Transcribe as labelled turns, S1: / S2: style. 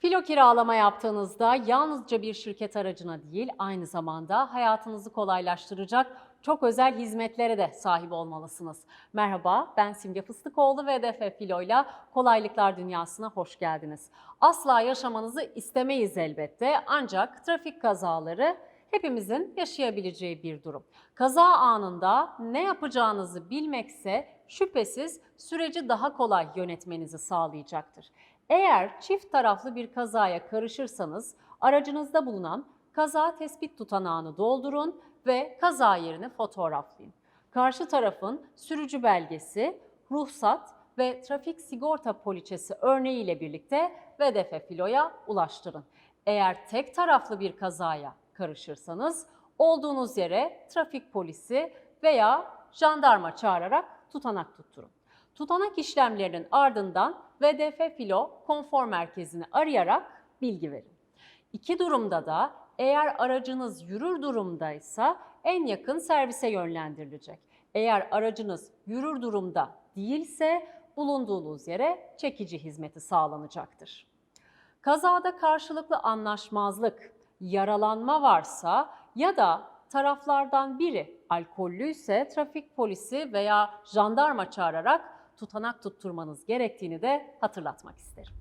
S1: Filo kiralama yaptığınızda yalnızca bir şirket aracına değil, aynı zamanda hayatınızı kolaylaştıracak çok özel hizmetlere de sahip olmalısınız. Merhaba, ben Simge Fıstıkoğlu ve DF Filo'yla Kolaylıklar Dünyası'na hoş geldiniz. Asla yaşamanızı istemeyiz elbette ancak trafik kazaları hepimizin yaşayabileceği bir durum. Kaza anında ne yapacağınızı bilmekse şüphesiz süreci daha kolay yönetmenizi sağlayacaktır. Eğer çift taraflı bir kazaya karışırsanız aracınızda bulunan kaza tespit tutanağını doldurun ve kaza yerini fotoğraflayın. Karşı tarafın sürücü belgesi, ruhsat ve trafik sigorta poliçesi örneğiyle birlikte VDF filoya ulaştırın. Eğer tek taraflı bir kazaya karışırsanız olduğunuz yere trafik polisi veya jandarma çağırarak tutanak tutturun. Tutanak işlemlerinin ardından VDF Filo konfor merkezini arayarak bilgi verin. İki durumda da eğer aracınız yürür durumdaysa en yakın servise yönlendirilecek. Eğer aracınız yürür durumda değilse bulunduğunuz yere çekici hizmeti sağlanacaktır. Kazada karşılıklı anlaşmazlık, yaralanma varsa ya da taraflardan biri alkollüyse trafik polisi veya jandarma çağırarak tutanak tutturmanız gerektiğini de hatırlatmak isterim.